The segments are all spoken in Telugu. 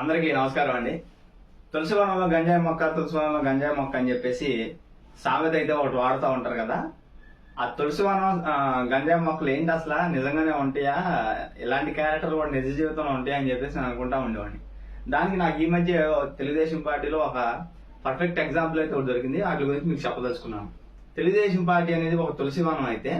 అందరికీ నమస్కారం అండి. తులసి వనంలో గంజాయి మొక్క తులసి వనంలో గంజాయి మొక్క అని చెప్పేసి సామెత అయితే ఒకటి వాడుతూ ఉంటారు కదా. ఆ తులసి వనం గంజాయి మొక్కలు ఏంటి అసలు? నిజంగానే ఉంటాయా? ఇలాంటి క్యారెక్టర్లు కూడా నిజ జీవితంలో ఉంటాయా అని చెప్పేసి నేను అనుకుంటా ఉండేవాడిని. దానికి నాకు ఈ మధ్య తెలుగుదేశం పార్టీలో ఒక పర్ఫెక్ట్ ఎగ్జాంపుల్ అయితే ఒకటి దొరికింది. వాటి గురించి మీకు చెప్పదలుచుకున్నాను. తెలుగుదేశం పార్టీ అనేది ఒక తులసి వనం అయితే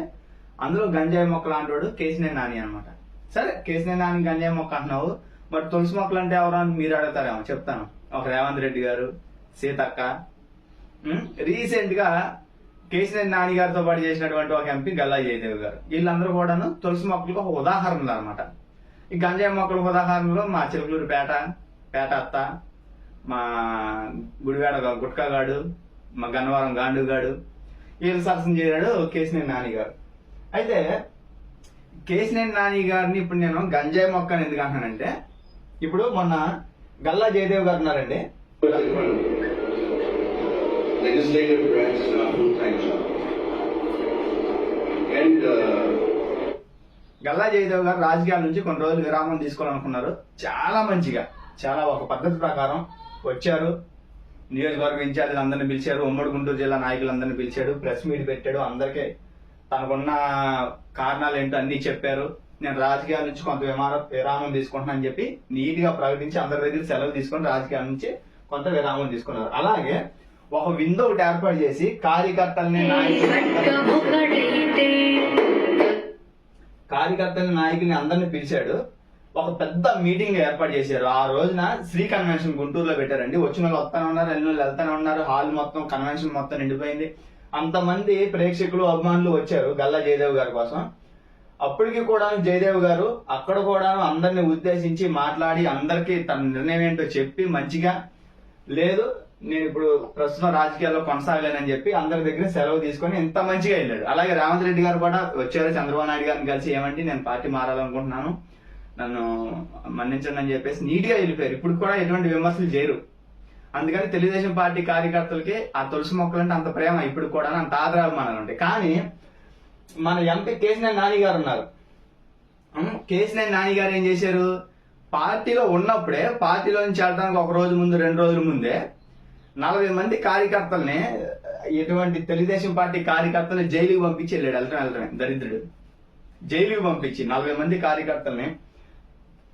అందులో గంజాయి మొక్క లాంటి వాడు కేసినే నాని అనమాట సరే కేసినే నాని గంజాయి మొక్క అంటున్నావు. మరి తులసి మొక్కలు అంటే ఎవరు అని మీరు అడుగుతారేమో చెప్తాను. ఒక రేవంత్ రెడ్డి గారు సీతక్క. రీసెంట్గా కేసీఆర్ నాని గారితో పాటు చేసినటువంటి ఒక ఎంపీ గల్లా జయదేవ్ గారు. వీళ్ళందరూ కూడాను తులసి మొక్కలకు ఒక ఉదాహరణలు అనమాట ఈ గంజాయి మొక్కలకు ఉదాహరణలో మా చిలుకలూరు పేట పేట అత్త మా గుడివాడ గుట్కాగాడు మా గన్నవరం గాండుగాడు వీళ్ళు సరసన చేరాడు కేసినేని నాని గారు. అయితే కేసినేని నాని గారిని ఇప్పుడు నేను గంజాయి మొక్క అని ఎందుకు అంటున్నానంటే ఇప్పుడు మొన్న గల్లా జయదేవ్ గారు ఉన్నారండి. Uh, గల్లా జయదేవ్ గారు రాజకీయాల నుంచి కొన్ని రోజులు విరామం తీసుకోవాలనుకున్నారు. చాలా మంచిగా చాలా ఒక పద్ధతి ప్రకారం వచ్చారు. నియోజకవర్గ ఇన్ఛార్జీలు అందరిని పిలిచారు. ఉమ్మడి గుంటూరు జిల్లా నాయకులందరినీ పిలిచాడు. ప్రెస్ మీట్ పెట్టాడు. అందరికీ తనకున్న కారణాలు ఏంటో అన్ని చెప్పారు. నేను రాజకీయాల నుంచి కొంత విమాన విరామం తీసుకుంటున్నాను అని చెప్పి నీట్గా ప్రకటించి అందరి దగ్గర సెలవు తీసుకొని రాజకీయాల నుంచి కొంత విరామం తీసుకున్నారు. అలాగే ఒక విందో ఒకటి ఏర్పాటు చేసి కార్యకర్తలని నాయకులు కార్యకర్తల నాయకుల్ని అందరిని పిలిచాడు. ఒక పెద్ద మీటింగ్ ఏర్పాటు చేశారు. ఆ రోజున శ్రీ కన్వెన్షన్ గుంటూరులో పెట్టారండి. వచ్చిన వాళ్ళు వస్తానే ఉన్నారు వెళ్ళిన వాళ్ళు వెళ్తానే ఉన్నారు. హాల్ మొత్తం కన్వెన్షన్ మొత్తం నిండిపోయింది. అంతమంది ప్రేక్షకులు అభిమానులు వచ్చారు గల్లా జయదేవ్ గారి కోసం. అప్పటికి కూడా జయదేవ్ గారు అక్కడ కూడా అందరిని ఉద్దేశించి మాట్లాడి అందరికీ తన నిర్ణయం ఏంటో చెప్పి మంచిగా లేదు నేను ఇప్పుడు ప్రస్తుతం రాజకీయాల్లో కొనసాగలేనని చెప్పి అందరి దగ్గర సెలవు తీసుకొని ఇంత మంచిగా వెళ్ళాడు. అలాగే రేవంత్ రెడ్డి గారు కూడా వచ్చారు చంద్రబాబు నాయుడు గారిని కలిసి ఏమంటే నేను పార్టీ మారాలనుకుంటున్నాను నన్ను మన్నించండి అని చెప్పేసి నీట్గా వెళ్ళిపోయారు. ఇప్పుడు కూడా ఎటువంటి విమర్శలు చేయరు. అందుకని తెలుగుదేశం పార్టీ కార్యకర్తలకి ఆ తులసి మొక్కలు అంటే అంత ప్రేమ ఇప్పుడు కూడా అంత ఆదరాభిమానాలు ఉంటాయి. కానీ మన ఎంపీ కేసీఆర్ నాని గారు ఉన్నారు. కేసీఆర్ నాని గారు ఏం చేశారు? పార్టీలో ఉన్నప్పుడే పార్టీలో నుంచి వెళ్ళడానికి ఒక రోజు ముందు రెండు రోజుల ముందే నలభై మంది కార్యకర్తల్ని ఎటువంటి తెలుగుదేశం పార్టీ కార్యకర్తల్ని జైలుకి పంపించి వెళ్ళాడు. వెళ్ళటం వెళ్ళటమే దరిద్రుడు. జైలుకి పంపించి నలభై మంది కార్యకర్తల్ని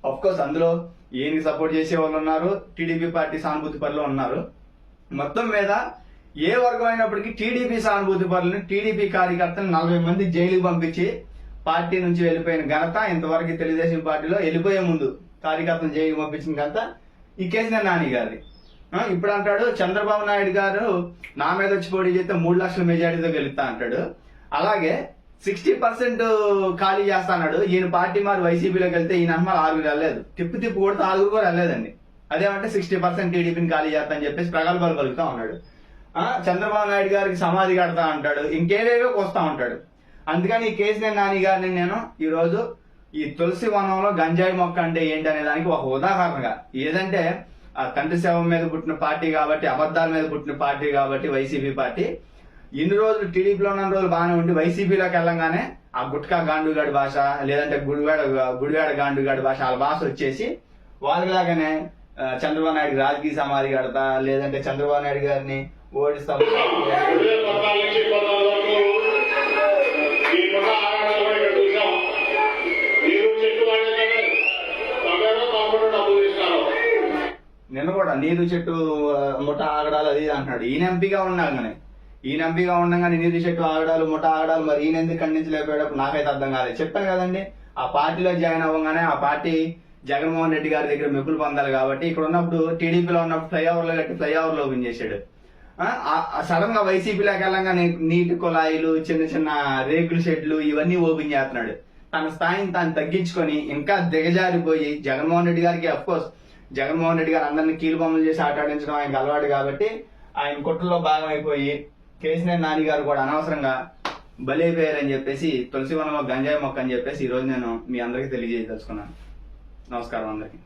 కోర్స్ అందులో ఈయనకి సపోర్ట్ చేసే వాళ్ళు ఉన్నారు. టీడీపీ పార్టీ సానుభూతి పనులు ఉన్నారు. మొత్తం మీద ఏ వర్గం అయినప్పటికీ టీడీపీ సానుభూతి పరులను టీడీపీ కార్యకర్తలు నలభై మంది జైలుకి పంపించి పార్టీ నుంచి వెళ్ళిపోయిన ఘనత ఇంతవరకు తెలుగుదేశం పార్టీలో వెళ్ళిపోయే ముందు కార్యకర్తను జైలుకి పంపించిన ఘనత ఈ కేసీఆర్ నాని గారి ఇప్పుడు అంటాడు చంద్రబాబు నాయుడు గారు నా మీద వచ్చి పోటీ చేస్తే మూడు లక్షల మెజారిటీతో గెలుస్తా అంటాడు. అలాగే సిక్స్టీ పర్సెంట్ ఖాళీ చేస్తా అన్నాడు. ఈయన పార్టీ మారి వైసీపీలోకి వెళ్తే ఈయన అమ్మాయి ఆరుగురు వెళ్ళలేదు తిప్పు తిప్పు కొడితే ఆరుగురు కూడా వెళ్ళలేదండి అదేమంటే సిక్స్టీ పర్సెంట్ టీడీపీని ఖాళీ చేస్తా అని చెప్పేసి ప్రగల్భాలు పలుకుతా ఉన్నాడు. చంద్రబాబు నాయుడు గారికి సమాధి కడతా అంటాడు. ఇంకేదేవో కోస్తా ఉంటాడు. అందుకని ఈ కేసీఆర్ నాని గారిని నేను ఈరోజు ఈ తులసి వనంలో గంజాయి మొక్క అంటే ఏంటి అనే దానికి ఒక ఉదాహరణగా. ఏదంటే ఆ తండ్రి శవం మీద పుట్టిన పార్టీ కాబట్టి అబద్ధాల మీద పుట్టిన పార్టీ కాబట్టి వైసీపీ పార్టీ. ఇన్ని రోజులు టీడీపీలో ఉన్న రోజులు బాగానే ఉండి వైసీపీలోకి వెళ్ళంగానే ఆ గుట్కా గాండుగాడి భాష లేదంటే గుడివాడ గుడివాడ గాండుగాడి భాష వాళ్ళ భాష వచ్చేసి వాళ్ళలాగానే చంద్రబాబు నాయుడు రాజకీయ సమాధి కడతా లేదంటే చంద్రబాబు నాయుడు గారిని ఓడిస్తాం కూడా నిన్న కూడా నీరు చెట్టు ముఠ ఆగడాలు అది అంటున్నాడు. ఈయన ఎంపీగా ఉండగానే. ఈయన ఎంపీగా ఉండగానే నీరు చెట్టు ఆగడాలు ముఠ ఆగడాలు మరి ఈయన ఎందుకు ఖండించలేకపోయేటప్పుడు నాకైతే అర్థం కాలేదు. చెప్పాను కదండి ఆ పార్టీలో జాయిన్ అవ్వగానే ఆ పార్టీ జగన్మోహన్ రెడ్డి గారి దగ్గర మెప్పులు పొందాలి కాబట్టి ఇక్కడ ఉన్నప్పుడు టీడీపీలో ఉన్నప్పుడు ఫ్లైఓవర్లో కట్టి ఫ్లైఓవర్లో ఓపెన్ చేశాడు. సడన్గా వైసీపీలోకి వెళ్ళంగానే నీటి కుళాయిలు చిన్న చిన్న రేకుల షెడ్లు ఇవన్నీ ఓపెన్ చేస్తున్నాడు. తన స్థాయిని తాను తగ్గించుకొని ఇంకా దిగజారిపోయి జగన్మోహన్ రెడ్డి గారికి అఫ్కోర్స్ జగన్మోహన్ రెడ్డి గారు అందరిని కీలుబొమ్మలు చేసి ఆటాడించడం ఆయనకు అలవాటు కాబట్టి ఆయన కుట్రలో భాగం అయిపోయి కేసీఆర్ నాని గారు కూడా అనవసరంగా బలైపోయారని చెప్పేసి తులసి వనంలో గంజాయి మొక్క అని చెప్పేసి ఈ రోజు నేను మీ అందరికీ తెలియజేయదలుచుకున్నాను. నమస్కారం అందరికీ.